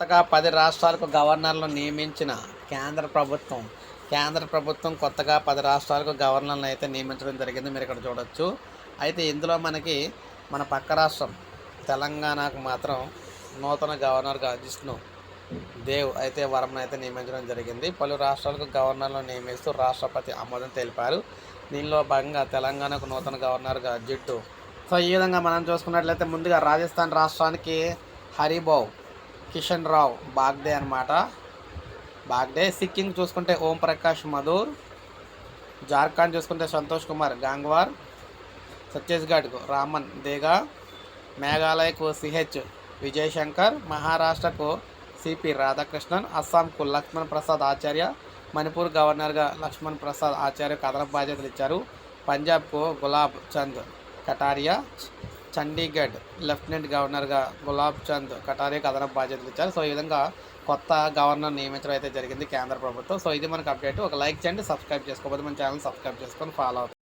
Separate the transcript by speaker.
Speaker 1: కొత్తగా పది రాష్ట్రాలకు గవర్నర్లను నియమించిన కేంద్ర ప్రభుత్వం కేంద్ర ప్రభుత్వం కొత్తగా పది రాష్ట్రాలకు గవర్నర్లను అయితే నియమించడం జరిగింది. మీరు ఇక్కడ చూడొచ్చు. అయితే ఇందులో మనకి మన పక్క రాష్ట్రం తెలంగాణకు మాత్రం నూతన గవర్నర్గా జిష్ణు దేవ్ అయితే వరమను అయితే నియమించడం జరిగింది. పలు రాష్ట్రాలకు గవర్నర్లను నియమిస్తూ రాష్ట్రపతి ఆమోదం తెలిపారు. దీనిలో భాగంగా తెలంగాణకు నూతన గవర్నర్గా జిడ్డు. సో ఈ విధంగా మనం చూసుకున్నట్లయితే ముందుగా రాజస్థాన్ రాష్ట్రానికి హరిబాబు కిషన్ రావు బాగ్డే అనమాట బాగ్డే సిక్కింగ్ చూసుకుంటే ఓం ప్రకాష్ మధుర్. జార్ఖండ్ చూసుకుంటే సంతోష్ కుమార్ గాంగ్వార్. ఛత్తీస్గఢ్కు రామన్ దేగా. మేఘాలయకు సిహెచ్ విజయశంకర్. మహారాష్ట్రకు సిపి రాధాకృష్ణన్. అస్సాంకు లక్ష్మణ్ ప్రసాద్ ఆచార్య. మణిపూర్ గవర్నర్గా లక్ష్మణ్ ప్రసాద్ ఆచార్య కథల బాధ్యతలు ఇచ్చారు. పంజాబ్కు గులాబ్ చంద్ కటారియా. చండీగఢ్ లెఫ్టినెంట్ గవర్నర్గా గులాబ్ చంద్ కటారియా అదనపు బాధ్యతలు ఇచ్చారు. సో ఈ విధంగా కొత్త గవర్నర్ నియమించడం అయితే జరిగింది కేంద్ర ప్రభుత్వం. సో ఇది మనకు అప్డేట్. ఒక లైక్ చేయండి సబ్స్క్రైబ్ చేసుకోకపోతే మన ఛానల్ సబ్స్క్రైబ్ చేసుకొని ఫాలో అవుతుంది